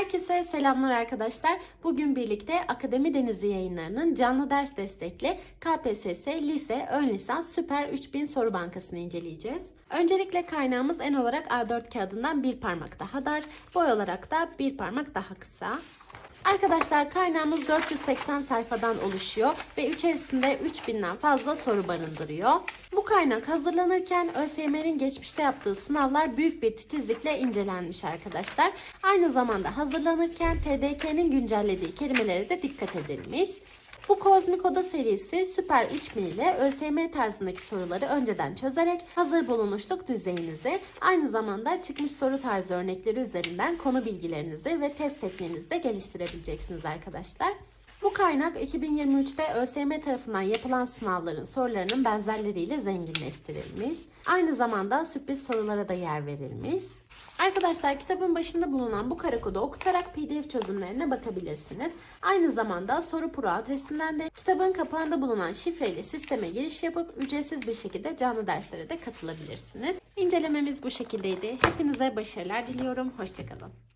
Herkese selamlar arkadaşlar. Bugün birlikte Akademi Denizi yayınlarının canlı ders destekli KPSS Lise Ön Lisans Süper 3000 Soru Bankası'nı inceleyeceğiz. Öncelikle kaynağımız en olarak A4 kağıdından bir parmak daha dar, boy olarak da bir parmak daha kısa. Arkadaşlar kaynağımız 480 sayfadan oluşuyor ve içerisinde 3000'den fazla soru barındırıyor. Bu kaynak hazırlanırken ÖSYM'nin geçmişte yaptığı sınavlar büyük bir titizlikle incelenmiş arkadaşlar. Aynı zamanda hazırlanırken TDK'nin güncellediği kelimelere de dikkat edilmiş. Bu Kozmik Oda serisi Süper 3000 ile ÖSYM tarzındaki soruları önceden çözerek hazır bulunuşluk düzeyinizi, aynı zamanda çıkmış soru tarzı örnekleri üzerinden konu bilgilerinizi ve test tekniğinizi de geliştirebileceksiniz arkadaşlar. Bu kaynak 2023'te ÖSYM tarafından yapılan sınavların sorularının benzerleriyle zenginleştirilmiş. Aynı zamanda sürpriz sorulara da yer verilmiş. Arkadaşlar kitabın başında bulunan bu kara kodu okutarak PDF çözümlerine bakabilirsiniz. Aynı zamanda soru pro adresinden de kitabın kapağında bulunan şifreyle sisteme giriş yapıp ücretsiz bir şekilde canlı derslere de katılabilirsiniz. İncelememiz bu şekildeydi. Hepinize başarılar diliyorum. Hoşçakalın.